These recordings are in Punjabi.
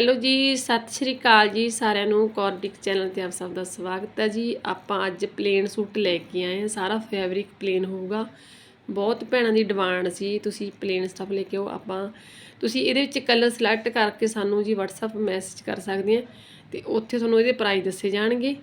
ਹੈਲੋ ਜੀ, ਸਤਿ ਸ਼੍ਰੀ ਅਕਾਲ ਜੀ ਸਾਰਿਆਂ ਨੂੰ ਕੌਰਡਿਕ ਚੈਨਲ ਤੇ ਆਪ ਸਭ ਦਾ ਸਵਾਗਤ ਹੈ ਜੀ। ਆਪਾਂ ਅੱਜ ਪਲੇਨ ਸੂਟ ਲੈ ਕੇ ਆਏ ਹਾਂ, ਸਾਰਾ ਫੈਬਰਿਕ ਪਲੇਨ ਹੋਊਗਾ। ਬਹੁਤ ਭੈਣਾਂ ਦੀ ਡਿਮਾਂਡ ਸੀ, ਤੁਸੀਂ ਪਲੇਨ ਸਟਫ ਲੈ ਕੇ ਆਓ। ਆਪਾਂ, ਤੁਸੀਂ ਇਹਦੇ ਵਿੱਚ ਕਲਰ ਸਿਲੈਕਟ ਕਰਕੇ ਸਾਨੂੰ ਜੀ WhatsApp ਮੈਸੇਜ ਕਰ ਸਕਦੇ ਆ ਤੇ ਉੱਥੇ ਤੁਹਾਨੂੰ ਇਹਦੇ ਪ੍ਰਾਈਸ ਦੱਸੇ ਜਾਣਗੇ।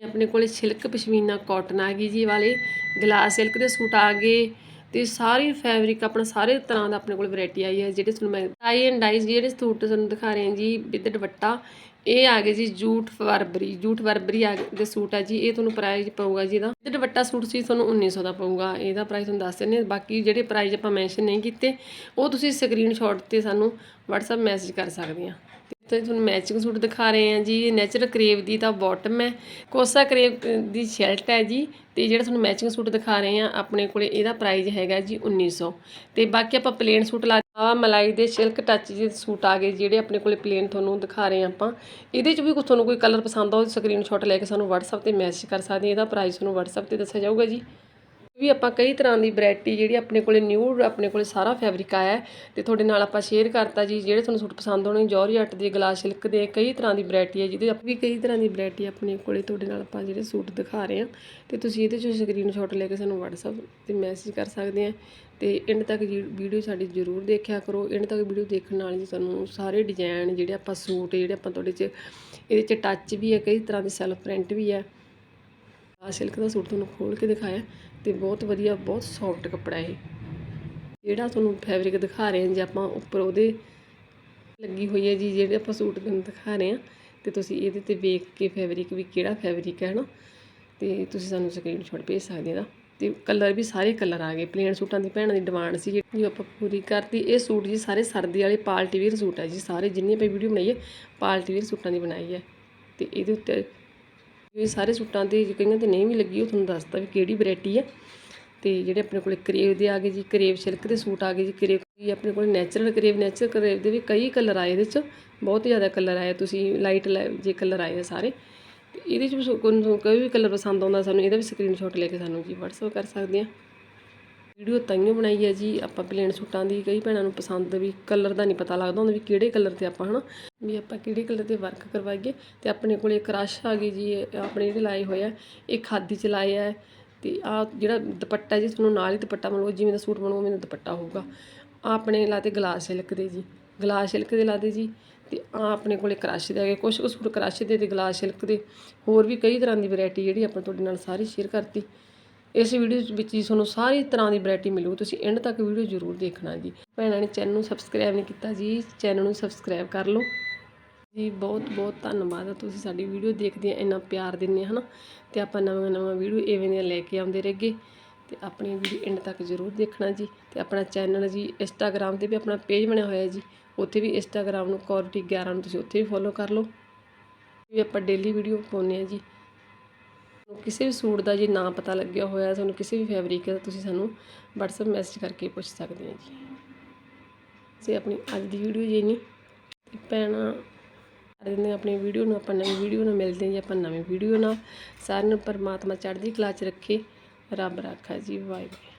ਆਪਣੇ ਕੋਲੇ ਸਿਲਕ ਪਸ਼ਮੀਨਾ ਕਾਟਨ ਆ ਗਈ ਜੀ ਵਾਲੇ ਗਲਾਸ ਸਿਲਕ ਦੇ ਸੂਟ ਆ ਗਏ। ਤੇ ਸਾਰੀ ਫੈਬਰਿਕ ਆਪਣਾ ਸਾਰੇ ਤਰ੍ਹਾਂ ਦਾ ਆਪਣੇ ਕੋਲ ਵੈਰਾਈਟੀ ਆਈ ਹੈ, ਜਿਹੜੇ ਤੁਹਾਨੂੰ ਮੈਂ ਟਾਈ ਐਂਡ ਡਾਈਜ਼ ਜਿਹੜੇ ਸੂਟ ਤੁਹਾਨੂੰ ਦਿਖਾ ਰਹੇ ਹਾਂ ਜੀ ਵਿਦ ਦੁਪੱਟਾ, ਇਹ ਆ ਗਏ ਜੀ ਜੂਟ ਫਰਬਰੀ ਜੂਟ ਫਰਬਰੀ ਆ ਦੇ ਸੂਟ ਆ ਜੀ, ਇਹ ਤੁਹਾਨੂੰ ਪ੍ਰਾਈਸ ਪਊਗਾ ਜੀ ਇਹਦਾ। ਵਿਦ ਦੁਪੱਟਾ ਸੂਟ ਸੀ, ਤੁਹਾਨੂੰ 1900 ਦਾ ਪਊਗਾ, ਇਹਦਾ ਪ੍ਰਾਈਸ ਤੁਹਾਨੂੰ ਦੱਸ ਦਿੰਦੇ ਬਾਕੀ ਜਿਹੜੇ ਪ੍ਰਾਈਸ ਆਪਾਂ ਮੈਂਸ਼ਨ ਨਹੀਂ ਕੀਤੇ, ਉਹ ਤੁਸੀਂ ਸਕਰੀਨਸ਼ਾਟ ਤੇ ਸਾਨੂੰ WhatsApp ਮੈਸੇਜ ਕਰ ਸਕਦੇ ਆ ਤੇ ਤੁਹਾਨੂੰ ਮੈਚਿੰਗ ਸੂਟ ਦਿਖਾ ਰਹੇ ਹਾਂ ਜੀ ਨੈਚੁਰਲ ਕਰੇਵ ਦੀ ਤਾਂ ਬਾਟਮ ਹੈ। ਕੋਸਾ ਕਰੇਵ ਦੀ ਸ਼ਰਟ ਹੈ ਜੀ, ਤੇ ਜਿਹੜਾ ਤੁਹਾਨੂੰ ਮੈਚਿੰਗ ਸੂਟ ਦਿਖਾ ਰਹੇ ਹਾਂ, ਆਪਣੇ ਕੋਲੇ ਇਹਦਾ ਪ੍ਰਾਈਸ ਹੈਗਾ ਜੀ 1900 ਤੇ ਬਾਕੀ ਆਪਾਂ ਪਲੇਨ ਸੂਟ ਲਾ ਆ ਮਲਾਈ ਦੇ ਸਿਲਕ ਟੱਚ ਦੇ ਸੂਟ ਆ ਗਏ, ਜਿਹੜੇ ਆਪਣੇ ਕੋਲੇ ਪਲੇਨ ਤੁਹਾਨੂੰ ਦਿਖਾ ਰਹੇ ਹਾਂ ਆਪਾਂ। ਇਹਦੇ ਚ ਵੀ ਕੁਝ ਤੁਹਾਨੂੰ ਕੋਈ ਕਲਰ ਪਸੰਦ ਆ ਉਹ ਸਕਰੀਨਸ਼ਾਟ ਲੈ ਕੇ ਸਾਨੂੰ WhatsApp ਤੇ ਮੈਸੇਜ ਕਰ ਸਕਦੇ ਇਹਦਾ ਪ੍ਰਾਈਸ ਤੁਹਾਨੂੰ WhatsApp ਤੇ ਦੱਸਿਆ ਜਾਊਗਾ ਜੀ। ਵੀ ਆਪਾਂ ਕਈ ਤਰ੍ਹਾਂ ਦੀ ਵੈਰਾਈਟੀ ਜਿਹੜੀ ਆਪਣੇ ਕੋਲੇ ਨਿਊ ਆਪਣੇ ਕੋਲੇ ਸਾਰਾ ਫੈਬਰਿਕ ਆਇਆ ਹੈ ਤੇ ਤੁਹਾਡੇ ਨਾਲ ਆਪਾਂ ਸ਼ੇਅਰ ਕਰਤਾ ਜੀ, ਜਿਹੜੇ ਤੁਹਾਨੂੰ ਸੂਟ ਪਸੰਦ ਹੋਣੇ ਜੌਰਜੱਟ ਦੇ, ਗਲਾਸ ਸਿਲਕ ਦੇ, ਕਈ ਤਰ੍ਹਾਂ ਦੀ ਵੈਰਾਈਟੀ ਹੈ ਜਿਹਦੇ ਆਪਾਂ ਵੀ ਕਈ ਤਰ੍ਹਾਂ ਦੀ ਵੈਰਾਈਟੀ ਆਪਣੇ ਕੋਲੇ ਤੁਹਾਡੇ ਨਾਲ ਆਪਾਂ ਜਿਹੜੇ ਸੂਟ ਦਿਖਾ ਰਹੇ ਹਾਂ ਤੇ ਤੁਸੀਂ ਇਹਦੇ ਚੋਂ ਸਕਰੀਨਸ਼ਾਟ ਲੈ ਕੇ ਸਾਨੂੰ WhatsApp ਤੇ ਮੈਸੇਜ ਕਰ ਸਕਦੇ ਆ ਤੇ ਐਂਡ ਤੱਕ ਵੀਡੀਓ ਸਾਡੀ ਜ਼ਰੂਰ ਦੇਖਿਆ ਕਰੋ ਐਂਡ ਤੱਕ ਵੀਡੀਓ ਦੇਖਣ ਨਾਲ ਜੀ ਤੁਹਾਨੂੰ ਸਾਰੇ ਡਿਜ਼ਾਈਨ ਜਿਹੜੇ ਆਪਾਂ ਸੂਟ, ਜਿਹੜੇ ਆਪਾਂ ਤੁਹਾਡੇ 'ਚ, ਇਹਦੇ 'ਚ ਟੱਚ ਵੀ ਹੈ, ਕਈ ਤਰ੍ਹਾਂ ਦੇ ਸੈਲਫ ਪ੍ਰਿੰਟ ਵੀ ਹੈ। ਆ ਸਿਲਕ ਦਾ ਸੂਟ ਤੁਹਾਨੂੰ ਖੋਲ ਕੇ ਦਿਖਾਇਆ ਤੇ ਬਹੁਤ ਵਧੀਆ, ਬਹੁਤ ਸੌਫਟ ਕੱਪੜਾ ਇਹ। ਜਿਹੜਾ ਤੁਹਾਨੂੰ ਫੈਬਰਿਕ ਦਿਖਾ ਰਹੇ ਹਾਂ ਜੀ ਆਪਾਂ, ਉੱਪਰ ਉਹਦੇ ਲੱਗੀ ਹੋਈ ਹੈ ਜੀ, ਜਿਹੜੇ ਆਪਾਂ ਸੂਟ ਤੁਹਾਨੂੰ ਦਿਖਾ ਰਹੇ ਹਾਂ ਤੇ ਤੁਸੀਂ ਇਹਦੇ ਤੇ ਵੇਖ ਕੇ ਫੈਬਰਿਕ ਵੀ ਕਿਹੜਾ ਫੈਬਰਿਕ ਹੈ ਨਾ ਤੇ ਤੁਸੀਂ ਸਾਨੂੰ ਸਕਰੀਨਸ਼ਾਟ ਭੇਜ ਸਕਦੇ ਹੋ ਦਾ ਤੇ ਕਲਰ ਵੀ ਸਾਰੇ ਕਲਰ ਆ ਗਏ। ਪਲੇਨ ਸੂਟਾਂ ਦੀ ਭੈਣਾਂ ਦੀ ਡਿਮਾਂਡ ਸੀ ਜਿਹੜੀ ਆਪਾਂ ਪੂਰੀ ਕਰਤੀ। ਇਹ ਸੂਟ ਜੀ ਸਾਰੇ ਸਰਦੀ ਵਾਲੇ ਪਾਰਟੀ ਵੇਅਰ ਸੂਟ ਹੈ ਜੀ। ਸਾਰੇ ਜਿੰਨੇ ਆਪਾਂ ਵੀਡੀਓ ਬਣਾਈ ਹੈ ਪਾਰਟੀ ਵੇਅਰ ਸੂਟਾਂ ਦੀ ਬਣਾਈ ਹੈ। ਤੇ ਇਹਦੇ ਉੱਤੇ ਇਹ ਸਾਰੇ ਸੂਟਾਂ ਤੇ ਕਈਆਂ ਤੇ ਨਹੀਂ ਵੀ ਲੱਗੀ, ਉਹ ਤੁਹਾਨੂੰ ਦੱਸਦਾ ਵੀ ਕਿਹੜੀ ਵੈਰਾਈਟੀ ਆ। ਤੇ ਜਿਹੜੇ ਆਪਣੇ ਕੋਲੇ ਕਰੇਵ ਦੇ ਆ ਗਏ ਜੀ, ਕਰੇਵ ਸਿਲਕ ਦੇ ਸੂਟ ਆ ਗਏ ਜੀ, ਕਰੇਵ ਜੀ ਆਪਣੇ ਕੋਲ ਨੈਚੁਰਲ ਕਰੇਵ ਨੈਚੁਰਲ ਕਰੇਵ ਦੇ ਵੀ ਕਈ ਕਲਰ ਆਏ ਇਹਦੇ ਚ, ਬਹੁਤ ਜ਼ਿਆਦਾ ਕਲਰ ਆਏ ਤੁਸੀਂ ਲਾਈਟ ਜੇ ਕਲਰ ਆਏ ਆ ਸਾਰੇ, ਤੇ ਇਹਦੇ ਚ ਵੀ ਕੋਈ ਕੋਈ ਵੀ ਕਲਰ ਪਸੰਦ ਆਉਂਦਾ ਸਾਨੂੰ, ਇਹਦਾ ਵੀ ਸਕਰੀਨਸ਼ਾਟ ਲੈ ਕੇ ਸਾਨੂੰ ਜੀ, WhatsApp ਕਰ ਸਕਦੇ ਆ। ਵੀਡੀਓ ਤਾਈਓ ਬਣਾਈ ਹੈ ਜੀ, ਆਪਾਂ ਪਲੇਨ ਸੂਟਾਂ ਦੀ, ਕਈ ਭੈਣਾਂ ਨੂੰ ਪਸੰਦ ਵੀ ਕਲਰ ਦਾ ਨਹੀਂ ਪਤਾ ਲੱਗਦਾ ਹੁੰਦਾ ਵੀ ਕਿਹੜੇ ਕਲਰ ਤੇ ਆਪਾਂ, ਹਨਾ? ਵੀ ਆਪਾਂ ਕਿਹੜੇ ਕਲਰ ਤੇ ਵਰਕ ਕਰਵਾਈਏ ਤੇ ਆਪਣੇ ਕੋਲੇ ਕ੍ਰਸ਼ ਆ ਗਈ ਜੀ ਆਪਣੇ ਜਿਹੜੇ ਲਾਏ ਹੋਏ ਆ, ਇਹ ਖਾਦੀ ਚ ਲਾਏ ਆ ਤੇ ਆ ਜਿਹੜਾ ਦੁਪੱਟਾ ਜੀ, ਤੁਹਾਨੂੰ ਨਾਲ ਹੀ ਦੁਪੱਟਾ ਮਿਲੂਗਾ ਜਿਵੇਂ ਦਾ ਸੂਟ ਬਣੂਗਾ, ਉਵੇਂ ਦਾ ਦੁਪੱਟਾ ਹੋਊਗਾ। ਆ ਆਪਣੇ ਲਾਤੇ ਗਲਾਸ ਸਿਲਕ ਦੇ ਜੀ ਗਲਾਸ ਸਿਲਕ ਦੇ ਲਾਦੇ ਜੀ ਤੇ ਆ ਆਪਣੇ ਕੋਲੇ ਕ੍ਰਸ਼ ਦੇ ਹੈਗੇ ਕੁਝ ਕੁ ਸੂਟ ਕ੍ਰਸ਼ ਦੇ ਤੇ ਗਲਾਸ ਸਿਲਕ ਦੇ। ਹੋਰ ਵੀ ਕਈ ਤਰ੍ਹਾਂ ਦੀ ਵੈਰਾਈਟੀ ਜਿਹੜੀ ਆਪਾਂ ਤੁਹਾਡੇ ਨਾਲ ਸਾਰੀ ਸ਼ੇਅਰ ਕਰਤੀ। ਇਸ ਵੀਡੀਓ ਵਿੱਚ ਹੀ ਤੁਹਾਨੂੰ ਸਾਰੀ ਤਰ੍ਹਾਂ ਦੀ ਵੈਰਾਈਟੀ ਮਿਲੂ। ਤੁਸੀਂ ਐਂਡ ਤੱਕ ਵੀਡੀਓ ਜ਼ਰੂਰ ਦੇਖਣਾ ਜੀ। ਭੈਣਾਂ ਨੇ ਚੈਨਲ ਨੂੰ ਸਬਸਕ੍ਰਾਈਬ ਨਹੀਂ ਕੀਤਾ ਜੀ ਚੈਨਲ ਨੂੰ ਸਬਸਕ੍ਰਾਈਬ ਕਰ ਲਓ। ਜੀ, ਬਹੁਤ ਬਹੁਤ ਧੰਨਵਾਦ ਆ। ਤੁਸੀਂ ਸਾਡੀ ਵੀਡੀਓ ਦੇਖਦੇ ਆ, ਇੰਨਾ ਪਿਆਰ ਦਿੰਦੇ ਹਨਾ? ਤੇ ਆਪਾਂ ਨਵਾਂ ਨਵਾਂ ਵੀਡੀਓ ਐਵੇਂ ਦੀਆਂ ਲੈ ਕੇ ਆਉਂਦੇ ਰਹੇਗੇ ਤੇ ਆਪਣੀ ਵੀਡੀਓ ਐਂਡ ਤੱਕ ਜ਼ਰੂਰ ਦੇਖਣਾ ਜੀ। ਤੇ ਆਪਣਾ ਚੈਨਲ ਜੀ ਇੰਸਟਾਗ੍ਰam ਤੇ ਵੀ ਆਪਣਾ ਪੇਜ ਬਣਿਆ ਹੋਇਆ ਜੀ। ਉੱਥੇ ਵੀ ਇੰਸਟਾਗ੍ਰam ਨੂੰ ਕੌਰਟੀ 11 ਨੂੰ ਤੁਸੀਂ ਉੱਥੇ ਵੀ ਫੋਲੋ ਕਰ ਲਓ। ਵੀ ਆਪਾਂ ਡੇਲੀ ਵੀਡੀਓ ਪਾਉਂਦੇ ਆ ਜੀ। ਕਿਸੇ ਵੀ ਸੂਟ ਦਾ ਜੇ ਨਾ ਪਤਾ ਲੱਗਿਆ ਹੋਇਆ ਤੁਹਾਨੂੰ ਕਿਸੇ ਵੀ ਫੈਬਰਿਕ ਦਾ ਤੁਸੀਂ ਸਾਨੂੰ WhatsApp ਮੈਸੇਜ ਕਰਕੇ ਪੁੱਛ ਸਕਦੇ ਆ ਜੀ। ਸੇ ਆਪਣੀ ਅੱਜ ਦੀ ਵੀਡੀਓ ਜੇ ਨਹੀਂ, ਤੇ ਭੈਣਾਂ, ਕਰ ਦਿੰਦੇ ਆਪਣੀ ਵੀਡੀਓ ਨੂੰ, ਆਪਾਂ ਨਵੀਂ ਵੀਡੀਓ ਨਾਲ ਮਿਲਦੇ ਹਾਂ ਜੀ, ਆਪਾਂ ਨਵੀਂ ਵੀਡੀਓ ਨਾਲ। ਸਾਰਿਆਂ ਨੂੰ ਪਰਮਾਤਮਾ ਚੜ੍ਹਦੀ ਕਲਾ 'ਚ ਰੱਖੇ, ਰੱਬ ਰਾਖਾ ਜੀ, ਵਾਹਿਗੁਰੂ।